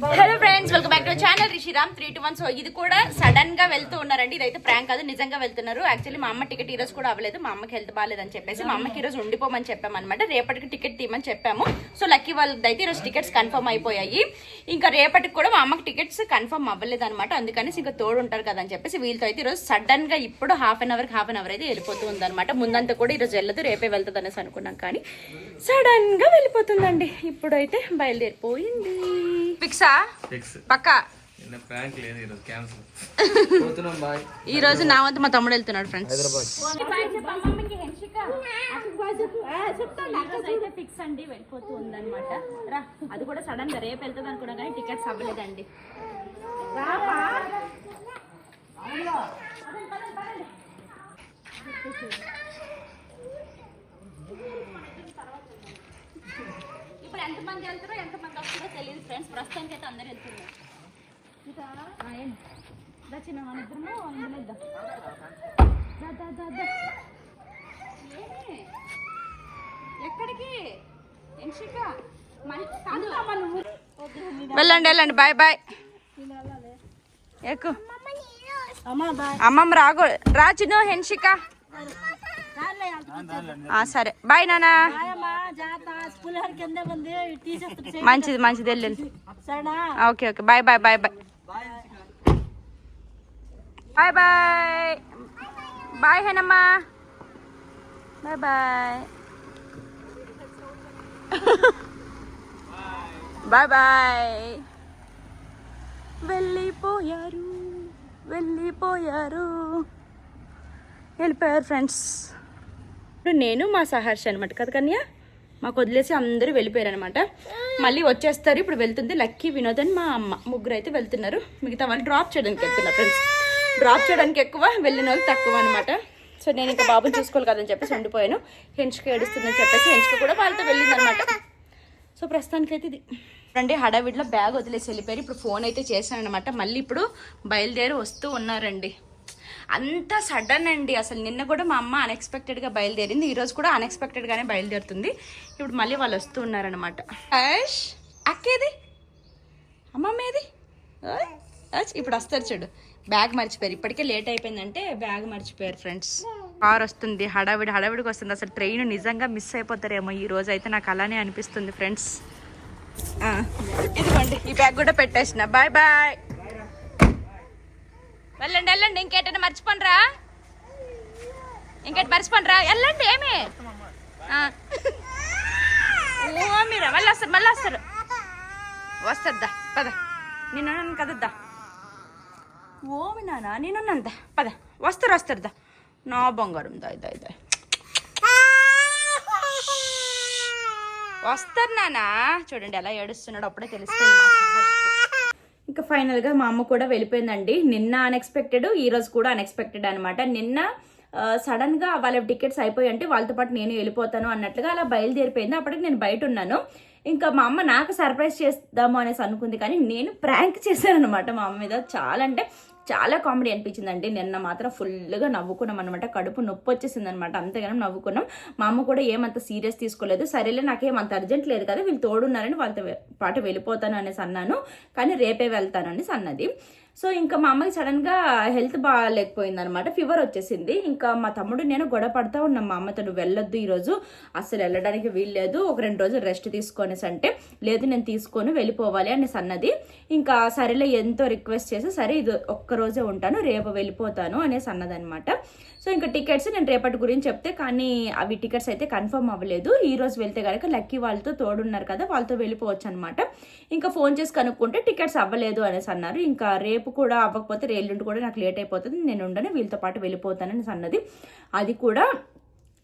Hello friends welcome back to channel Rishiram three two one so ఇది కూడా సడన్గా వెళ్తూ ఉన్నారండి. ఇదైతే ప్రాంక్ కాదు నిజంగా వెళ్తున్నారు. యాక్చువల్లీ మా అమ్మ టికెట్ ఈ రోజు కూడా అవ్వలేదు. మా అమ్మకి హెల్త్ బాగాలేదని చెప్పేసి మా అమ్మకి ఈ రోజు ఉండిపోమని చెప్పామన్నమాట. రేపటికి టికెట్ తీయమని చెప్పాము. సో లక్కీ వాళ్ళది అయితే ఈరోజు టికెట్స్ కన్ఫర్మ్ అయిపోయాయి. ఇంకా రేపటికి కూడా మా అమ్మకి టికెట్స్ కన్ఫర్మ్ అవ్వలేదు అనమాట అందుకని ఇంకా తోడు ఉంటారు కదా అని చెప్పేసి వీళ్ళతో అయితే ఈరోజు సడన్గా ఇప్పుడు half an hour half an hour అయితే వెళ్ళిపోతూ ఉందన్నమాట. ముందంతా కూడా ఈరోజు వెళ్ళదు రేపే వెళ్తుంది అనేసి అనుకున్నాం కానీ సడన్గా వెళ్ళిపోతుందండి. ఇప్పుడైతే బయలుదేరిపోయింది. ఫిక్సా? ఫిక్స్. పక్కా? ప్రాంక్ లేదు ఈరోజు క్యాన్సల్. పోతున్నాం బాయ్. ఈ రోజు నా వంతు మా తమ్ముడు వెళ్తున్నాడు ఫ్రెండ్స్ హైదరాబాద్. అయితే ఫిక్స్ అండి వెళ్ళిపోతూ ఉందన్నమాట. రా అది కూడా సడన్గా రేపు వెళ్తుంది అనుకున్నా కానీ టికెట్స్ అవ్వలేదండి. ఇప్పుడు ఎంతమంది వెళ్తారో ఎంతమంది వస్తారో తెలియదు ఫ్రెండ్స్. ప్రస్తుతానికి అయితే అందరు వెళ్తున్నారు? దా చిన్న మన ఇద్దరము? ఎక్కడికి? వెళ్ళండి వెళ్ళండి. Bye bye. ఎక్కు. అమ్మమ్మ రాగు. రా చిన్న హెన్షిక. సరే. బాయ్ నానా. మంచిది మంచిది సరేనా? Okay okay. Bye bye bye bye. Bye bye. Bye హేనమ్మా. Bye bye. Bye bye. వెళ్ళిపోయారు. వెళ్ళిపోయారు. వెళ్ళిపోయారు ఫ్రెండ్స్ ఇప్పుడు నేను మా సహర్ష అనమాట కదా కన్యా? మాకు వదిలేసి అందరూ వెళ్ళిపోయారు అనమాట మళ్ళీ వచ్చేస్తారు ఇప్పుడు వెళ్తుంది లక్కీ వినోద్ అని మా అమ్మ. ముగ్గురు అయితే వెళ్తున్నారు. మిగతా వాళ్ళు డ్రాప్ చేయడానికి వెళ్తున్నారు ఫ్రెండ్స్ డ్రాప్ చేయడానికి ఎక్కువ వెళ్ళిన వాళ్ళు తక్కువ అనమాట సో నేను ఇంకా బాబుని చూసుకోవాలి కదని చెప్పేసి ఉండిపోయాను. హెంచుకు ఏడుస్తుందని చెప్పేసి హెంచుకు కూడా వాళ్ళతో వెళ్ళింది అనమాట సో ప్రస్తుతానికైతే ఇది. రండి హడావిడిలో బ్యాగ్ వదిలేసి వెళ్ళిపోయారు. ఇప్పుడు ఫోన్ అయితే చేశాను అనమాట మళ్ళీ ఇప్పుడు బయలుదేరి వస్తూ ఉన్నారండి. అంత సడన్ అండి. అసలు నిన్న కూడా మా అమ్మ అన్ఎక్స్పెక్టెడ్గా బయలుదేరింది. ఈరోజు కూడా అన్ఎక్స్పెక్టెడ్గానే బయలుదేరుతుంది. ఇప్పుడు మళ్ళీ వాళ్ళు వస్తూ ఉన్నారనమాట అష్ అక్కేది? అమ్మమ్మ ఏది ఓయ్, అచ్, ఇప్పుడు వస్తారు చూడు. బ్యాగ్ మర్చిపోయారు. ఇప్పటికే లేట్ అయిపోయిందంటే బ్యాగ్ మర్చిపోయారు ఫ్రెండ్స్. కార్ వస్తుంది. హడావిడి హడావిడికి వస్తుంది. అసలు ట్రైన్ నిజంగా మిస్ అయిపోతారేమో ఈ రోజు అయితే నాకు అలానే అనిపిస్తుంది ఫ్రెండ్స్. ఇదిగోండి ఈ బ్యాగ్ కూడా పెట్టేసిన. బాయ్ బాయ్ వెళ్ళండి వెళ్ళండి. ఇంకేటైనా మర్చిపోనరా? ఇంకేటి మర్చిపోనరా? వెళ్ళండి ఏమి? ఆ. మీరా మళ్ళీ వస్తారు మళ్ళీ వస్తారు. వస్తుందా పద. నేను కదద్దా ఓమి నానా నేనున్నాను పద. వస్తారు వస్తారు దా. నా బంగారం దా దా దా. వస్తారు నానా చూడండి ఎలా ఏడుస్తున్నాడు అప్పుడే తెలుస్తుంది ఇంకా ఫైనల్గా మా అమ్మ కూడా వెళ్ళిపోయిందండి. నిన్న అన్ఎక్స్పెక్టెడ్ ఈరోజు కూడా అన్ఎక్స్పెక్టెడ్ అనమాట నిన్న సడన్గా వాళ్ళ టికెట్స్ అయిపోయి అంటే వాళ్ళతో పాటు నేను వెళ్ళిపోతాను అన్నట్లుగా అలా బయలుదేరిపోయింది. అప్పటికి నేను బయట ఉన్నాను. ఇంకా మా అమ్మ నాకు సర్ప్రైజ్ చేద్దాము అనేసి అనుకుంది కానీ నేను ప్రాంక్ చేశాను అనమాట మా అమ్మ మీద. చాలా అంటే చాలా కామెడీ అనిపించిందండి. నిన్న మాత్రం ఫుల్గా నవ్వుకున్నాం అనమాట కడుపు నొప్పి వచ్చేసింది అనమాట అంతగానం నవ్వుకున్నాం. మా అమ్మ కూడా ఏమంత సీరియస్ తీసుకోలేదు. సరేలే నాకేం అంత అర్జెంట్ లేదు కదా వీళ్ళు తోడున్నారని వాళ్ళతో పాటు వెళ్ళిపోతాను అనేసి అన్నాను. కానీ రేపే వెళ్తానని సన్నది అన్నది. సో ఇంకా మా అమ్మకి సడన్గా హెల్త్ బాగాలేకపోయింది అనమాట ఫీవర్ వచ్చేసింది. ఇంకా మా తమ్ముడు నేను గొడవ పడతా ఉన్నాం. మా అమ్మతో నువ్వు వెళ్ళొద్దు ఈరోజు. అసలు వెళ్ళడానికి వీల్లేదు. ఒక రెండు రోజులు రెస్ట్ తీసుకొనేసి అంటే లేదు నేను తీసుకొని వెళ్ళిపోవాలి అనేసి అన్నది. ఇంకా సరేలే ఎంతో రిక్వెస్ట్ చేసి సరే ఇది ఒక్క రోజే ఉంటాను రేపు వెళ్ళిపోతాను అనేసి అన్నదనమాట సో ఇంకా టికెట్స్ నేను రేపటి గురించి చెప్తే కానీ అవి టికెట్స్ అయితే కన్ఫర్మ్ అవ్వలేదు. ఈ రోజు వెళ్తే కనుక లక్కీ వాళ్ళతో తోడున్నారు కదా వాళ్ళతో వెళ్ళిపోవచ్చు అనమాట ఇంకా ఫోన్ చేసి కనుక్కుంటే టికెట్స్ అవ్వలేదు అనేసి అన్నారు. ఇంకా రేపు కూడా అవ్వకపోతే రేలుండి కూడా నాకు లేట్ అయిపోతుంది. నేను ఉండను వీళ్ళతో పాటు వెళ్ళిపోతాను అనేసి అన్నది అది కూడా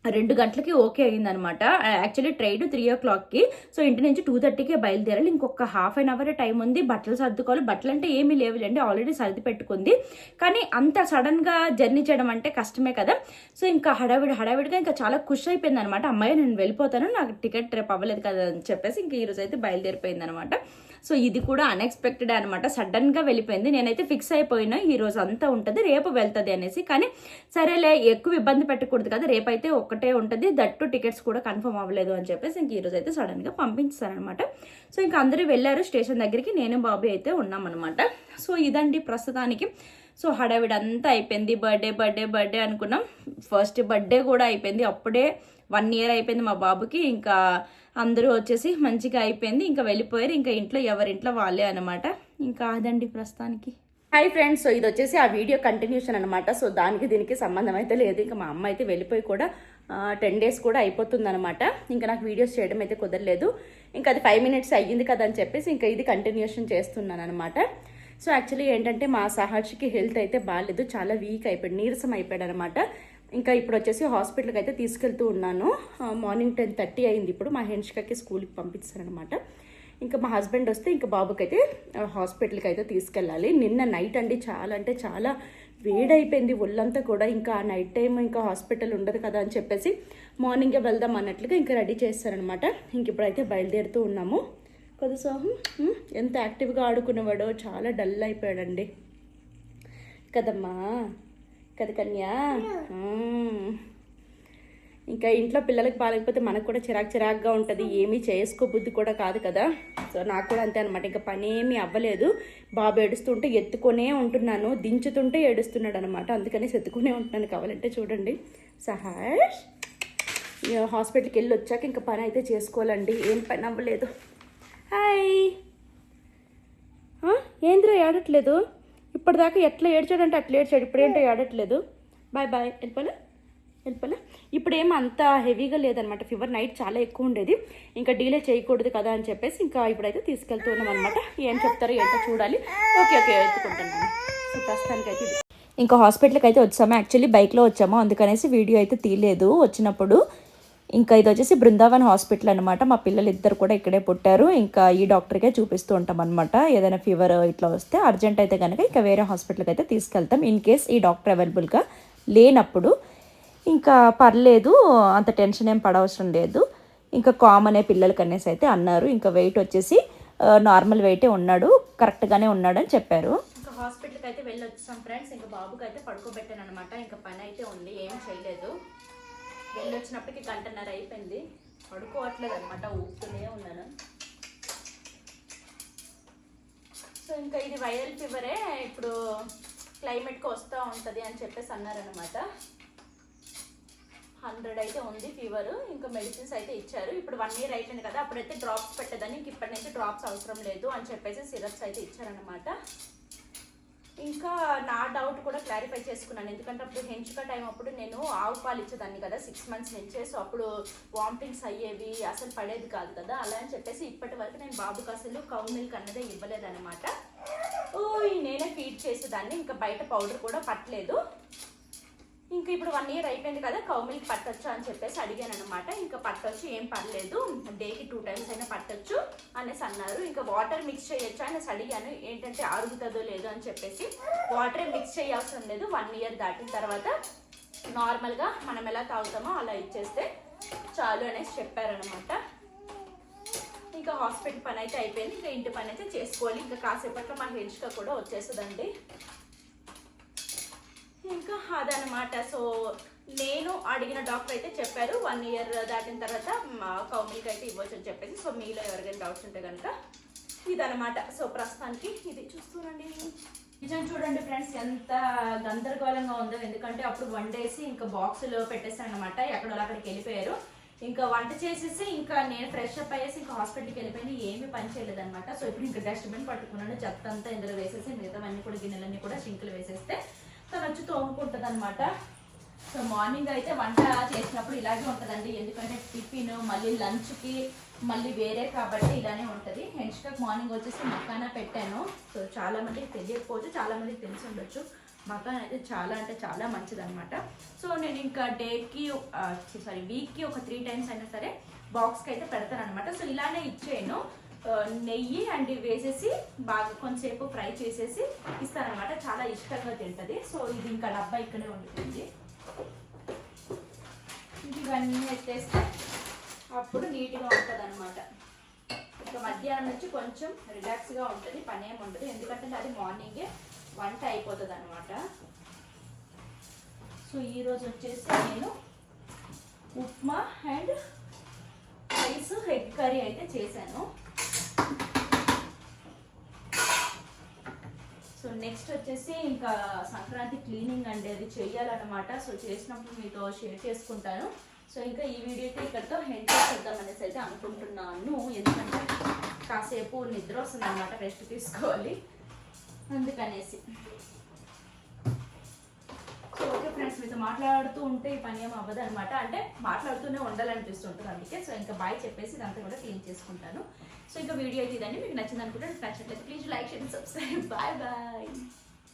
రెండు గంటలకి ఓకే అయిందనమాట. యాక్చువల్లీ ట్రైన్ త్రీ ఓ క్లాక్కి సో ఇంటి నుంచి టూ థర్టీకే బయలుదేరాలి. ఇంకొక హాఫ్ అన్ అవర్ టైం ఉంది. బట్టలు సర్దుకోవాలి. బట్టలు అంటే ఏమీ లేవులేండి. ఆల్రెడీ సర్ది పెట్టుకుంది. కానీ అంత సడన్గా జర్నీ చేయడం అంటే కష్టమే కదా. సో ఇంకా హడావిడి హడావిడిగా ఇంకా చాలా ఖుషి అయిపోయింది అనమాట అమ్మాయి నేను వెళ్ళిపోతాను. నాకు టికెట్ రేపు అవ్వలేదు కదా అని చెప్పేసి ఇంకా ఈరోజు అయితే బయలుదేరిపోయింది అనమాట సో ఇది కూడా అన్ఎక్స్పెక్టెడ్ అనమాట సడన్గా వెళ్ళిపోయింది. నేనైతే ఫిక్స్ అయిపోయినా ఈ రోజు అంతా ఉంటుంది రేపు వెళ్తుంది అనేసి. కానీ సరేలే ఎక్కువ ఇబ్బంది పెట్టకూడదు కదా రేపు అయితే ఒక్కటే ఉంటుంది. దట్టు టికెట్స్ కూడా కన్ఫర్మ్ అవ్వలేదు అని చెప్పేసి ఇంక ఈరోజు అయితే సడన్గా పంపించారనమాట సో ఇంకా అందరూ వెళ్ళారు స్టేషన్ దగ్గరికి. నేను బాబు అయితే ఉన్నామన్నమాట. సో ఇదండి ప్రస్తుతానికి. సో హడావిడంతా అయిపోయింది. బర్త్డే బర్త్డే బర్త్డే అనుకున్నాం. ఫస్ట్ బర్త్డే కూడా అయిపోయింది. అప్పుడే వన్ ఇయర్ అయిపోయింది మా బాబుకి. ఇంకా అందరూ వచ్చేసి మంచిగా అయిపోయింది. ఇంకా వెళ్ళిపోయారు. ఇంకా ఇంట్లో ఎవరింట్లో వాళ్ళే అనమాట ఇంకా అదండి ప్రస్తుతానికి. Hi friends. సో ఇది వచ్చేసి ఆ వీడియో కంటిన్యూషన్ అనమాట సో దానికి దీనికి సంబంధం అయితే లేదు. ఇంకా మా అమ్మ అయితే వెళ్ళిపోయి కూడా టెన్ డేస్ కూడా అయిపోతుంది అనమాట ఇంకా నాకు వీడియోస్ చేయడం అయితే కుదరలేదు. ఇంకా అది ఫైవ్ మినిట్స్ అయ్యింది కదా అని చెప్పేసి ఇంకా ఇది కంటిన్యూషన్ చేస్తున్నాను అనమాట సో యాక్చువల్లీ ఏంటంటే మా సహర్షికి హెల్త్ అయితే బాగాలేదు చాలా వీక్ అయిపోయాడు. నీరసం అయిపోయాడు అనమాట ఇంకా ఇప్పుడు వచ్చేసి హాస్పిటల్కి అయితే తీసుకెళ్తూ ఉన్నాను. మార్నింగ్ టెన్ థర్టీ అయింది ఇప్పుడు. మా హెన్షికాకి స్కూల్కి పంపిస్తారనమాట ఇంకా మా హస్బెండ్ వస్తే ఇంకా బాబుకి అయితే హాస్పిటల్కి అయితే తీసుకెళ్ళాలి. నిన్న నైట్ అండి చాలా అంటే చాలా వేడైపోయింది ఒళ్ళంతా కూడా. ఇంకా ఆ నైట్ టైం ఇంకా హాస్పిటల్ ఉండదు కదా అని చెప్పేసి మార్నింగే వెళ్దాం అన్నట్లుగా ఇంకా రెడీ చేస్తారనమాట ఇంక ఇప్పుడైతే బయలుదేరుతూ ఉన్నాము. కొద్ది సోహం ఎంత యాక్టివ్గా ఆడుకునేవాడో. చాలా డల్ అయిపోయాడండి. కదమ్మా. కదా కన్యా? ఇంకా ఇంట్లో పిల్లలకి బాగాలేకపోతే మనకు కూడా చిరాకు చిరాకుగా ఉంటుంది. ఏమీ చేసుకోబుద్ధి కూడా కాదు కదా. సో నాకు కూడా అంతే అనమాట ఇంకా పనేమీ అవ్వలేదు. బాబు ఏడుస్తుంటే ఎత్తుకొనే ఉంటున్నాను. దించుతుంటే ఏడుస్తున్నాడు అనమాట అందుకని ఎత్తుకునే ఉంటున్నాను కావాలంటే చూడండి. సహాష్ హాస్పిటల్కి వెళ్ళి వచ్చాక ఇంకా పని అయితే చేసుకోవాలండి. ఏం పని అవ్వలేదు. హాయ్. ఆ, ఏడట్లేదు ఇప్పటిదాకా ఎట్లా ఏడ్చాడంటే అట్లా ఏడ్చాడు. ఇప్పుడేంటో ఏడట్లేదు. బాయ్ బాయ్ వెళ్ళిపోలే వెళ్ళిపోలే ఇప్పుడు ఏం అంత హెవీగా లేదనమాట. ఫీవర్ నైట్ చాలా ఎక్కువ ఉండేది. ఇంకా డీలే చేయకూడదు కదా అని చెప్పేసి ఇంకా ఇప్పుడైతే తీసుకెళ్తూ ఉన్నాం అనమాట ఏం చెప్తారో ఏంటో చూడాలి. ఓకే ఓకే ఎత్తుకుంటున్నాను సో ప్రస్తుతానికి అయితే ఇది. ఇంకా హాస్పిటల్కి అయితే వచ్చాము. యాక్చువల్లీ బైక్లో వచ్చాము. అందుకనేసి వీడియో అయితే తీయలేదు వచ్చినప్పుడు. ఇంకా ఇది వచ్చేసి బృందావన్ హాస్పిటల్ అనమాట మా పిల్లలు ఇద్దరు కూడా ఇక్కడే పుట్టారు. ఇంకా ఈ డాక్టర్కే చూపిస్తూ ఉంటాం అనమాట ఏదైనా ఫీవర్ ఇట్లా వస్తే అర్జెంట్ అయితే కనుక ఇంకా వేరే హాస్పిటల్కి అయితే తీసుకెళ్తాం. ఇన్ కేస్ ఈ డాక్టర్ అవైలబుల్గా లేనప్పుడు ఇంకా పర్లేదు అంత టెన్షన్ ఏం పడవసరం లేదు. ఇంకా కామనే పిల్లలకి అనేసి అయితే అన్నారు. ఇంకా వెయిట్ వచ్చేసి నార్మల్ వెయిటే ఉన్నాడు. కరెక్ట్గానే ఉన్నాడు అని చెప్పారు. ఇంకా హాస్పిటల్కి అయితే వెళ్ళొచ్చాం ఫ్రెండ్స్. ఇంకా బాబుకి అయితే పడుకోబెట్టాను అనమాట ఇంకా పని అయితే ఉంది. ఏం చేయలేదు. వెళ్ళి వచ్చినప్పటికి గంటన్నర అయిపోయింది. పడుకోవట్లేదు అనమాట ఊపుతూనే ఉన్నాను. సో ఇంకా ఇది వైరల్ ఫీవరే ఇప్పుడు క్లైమేట్కి వస్తూ ఉంటుంది అని చెప్పేసి అన్నారనమాట హండ్రెడ్ అయితే ఉంది ఫీవర్ ఇంకా మెడిసిన్స్ అయితే ఇచ్చారు. ఇప్పుడు వన్ ఇయర్ అయిపోయింది కదా అప్పుడైతే డ్రాప్స్ పెట్టదని ఇంక ఇప్పటి నుంచి డ్రాప్స్ అవసరం లేదు అని చెప్పేసి సిరప్స్ అయితే ఇచ్చారనమాట ఇంకా నా డౌట్ కూడా క్లారిఫై చేసుకున్నాను. ఎందుకంటే అప్పుడు హెంచుక టైం అప్పుడు నేను ఆవు పాలు ఇచ్చేదాన్ని కదా సిక్స్ మంత్స్ నుంచే. సో అప్పుడు వామిటింగ్స్ అయ్యేవి అసలు పడేది కాదు కదా. అలా అని చెప్పేసి ఇప్పటి వరకు నేను బాబుకి అసలు కౌ మిల్క్ అన్నదే ఇవ్వలేదన్నమాట. ఓ నేనే ఫీడ్ చేసేదాన్ని. ఇంకా బయట పౌడర్ కూడా పట్టలేదు. ఇంకా ఇప్పుడు వన్ ఇయర్ అయిపోయింది కదా కౌ మిల్క్ పట్టొచ్చా అని చెప్పేసి అడిగాను అనమాట ఇంకా పట్టొచ్చు ఏం పర్లేదు. డేకి టూ టైమ్స్ అయినా పట్టొచ్చు అనేసి అన్నారు. ఇంకా వాటర్ మిక్స్ చేయొచ్చు అనేసి అడిగాను. ఏంటంటే అరుగుతుందో లేదో అని చెప్పేసి. వాటర్ మిక్స్ చేయవసరం లేదు. వన్ ఇయర్ దాటిన తర్వాత నార్మల్గా మనం ఎలా తాగుతామో అలా ఇచ్చేస్తే చాలు అనేసి చెప్పారనమాట ఇంకా హాస్పిటల్ పని అయితే అయిపోయింది. ఇంకా ఇంటి పని అయితే చేసుకోవాలి. ఇంకా కాసేపట్లో మా హెల్చ్గా కూడా వచ్చేస్తుందండి. అదనమాట సో నేను అడిగిన డాక్టర్ అయితే చెప్పారు. వన్ ఇయర్ దాటిన తర్వాత మా కౌమిల్కి అయితే ఇవ్వచ్చు అని చెప్పేసి. సో మీలో ఎవరికైనా డౌట్స్ ఉంటే కనుక ఇదనమాట సో ప్రస్తుతానికి ఇది చూస్తున్నాండి నిజం చూడండి ఫ్రెండ్స్ ఎంత గందరగోళంగా ఉందో. ఎందుకంటే అప్పుడు వండేసి ఇంకా బాక్సులో పెట్టేసాను అనమాట ఎక్కడో అక్కడికి వెళ్ళిపోయారు. ఇంకా వంట చేసేసి ఇంకా నేను ఫ్రెష్ అప్ అయ్యేసి ఇంకా హాస్పిటల్కి వెళ్ళిపోయింది. ఏమీ పని చేయలేదు అనమాట సో ఇప్పుడు ఇంకా డస్ట్బిన్ పట్టుకున్నాను. చెత్త అంతా ఇందులో వేసేసి మిగతావన్నీ కూడా గిన్నెలన్నీ కూడా సింకులు వేసేస్తే తను వచ్చి తోముకుంటుంది అనమాట సో మార్నింగ్ అయితే వంట చేసినప్పుడు ఇలాగే ఉంటుందండి. ఎందుకంటే టిఫిన్ మళ్ళీ లంచ్కి మళ్ళీ వేరే కాబట్టి ఇలానే ఉంటుంది. హెన్స్టాక్ మార్నింగ్ వచ్చేసి మకానా పెట్టాను. సో చాలామందికి తెలియకపోవచ్చు చాలామందికి తెలిసి ఉండొచ్చు. మకాన్ అయితే చాలా అంటే చాలా మంచిదనమాట సో నేను ఇంకా డేకి సారీ వీక్కి ఒక త్రీ టైమ్స్ అయినా సరే బాక్స్కి అయితే పెడతాను అనమాట సో ఇలానే ఇచ్చేయను. నెయ్యి అండ్ ఇవి వేసేసి బాగా కొంచెంసేపు ఫ్రై చేసేసి ఇస్తానమాట చాలా ఇష్టంగా తింటుంది. సో ఇది ఇంకా డబ్బా ఇక్కడే ఉంటుంది ఇవన్నీ ఎత్తేస్తే అప్పుడు నీట్గా ఉంటుంది అనమాట ఇంకా మధ్యాహ్నం నుంచి కొంచెం రిలాక్స్గా ఉంటుంది పని ఏమి ఉండదు. ఎందుకంటే అది మార్నింగే వంట అయిపోతుంది అనమాట సో ఈరోజు వచ్చేసి నేను upma and rice egg curry అయితే చేశాను సో నెక్స్ట్ వచ్చేసి ఇంకా సంక్రాంతి క్లీనింగ్ అండి అది చేయాలన్నమాట సో చేసినప్పుడు మీతో షేర్ చేసుకుంటాను. సో ఇంకా ఈ వీడియో అయితే ఇక్కడితో హెండ్ చేద్దాం అనేసి అయితే అనుకుంటున్నాను. ఎందుకంటే కాసేపు నిద్ర వస్తుంది అనమాట రెస్ట్ తీసుకోవాలి. అందుకనేసి. ఓకే ఫ్రెండ్స్ మీతో మాట్లాడుతూ ఉంటే ఈ పని ఏం అవ్వదు అనమాట అంటే మాట్లాడుతూనే ఉండాలనిపిస్తుంటుంది అందుకే. సో ఇంకా బాయ్ చెప్పేసి ఇదంతా కూడా క్లీన్ చేసుకుంటాను. సో ఇంకా వీడియో అయితే ఇదండి. మీకు నచ్చింది అనుకుంటే నచ్చినట్లయితే please like share subscribe bye bye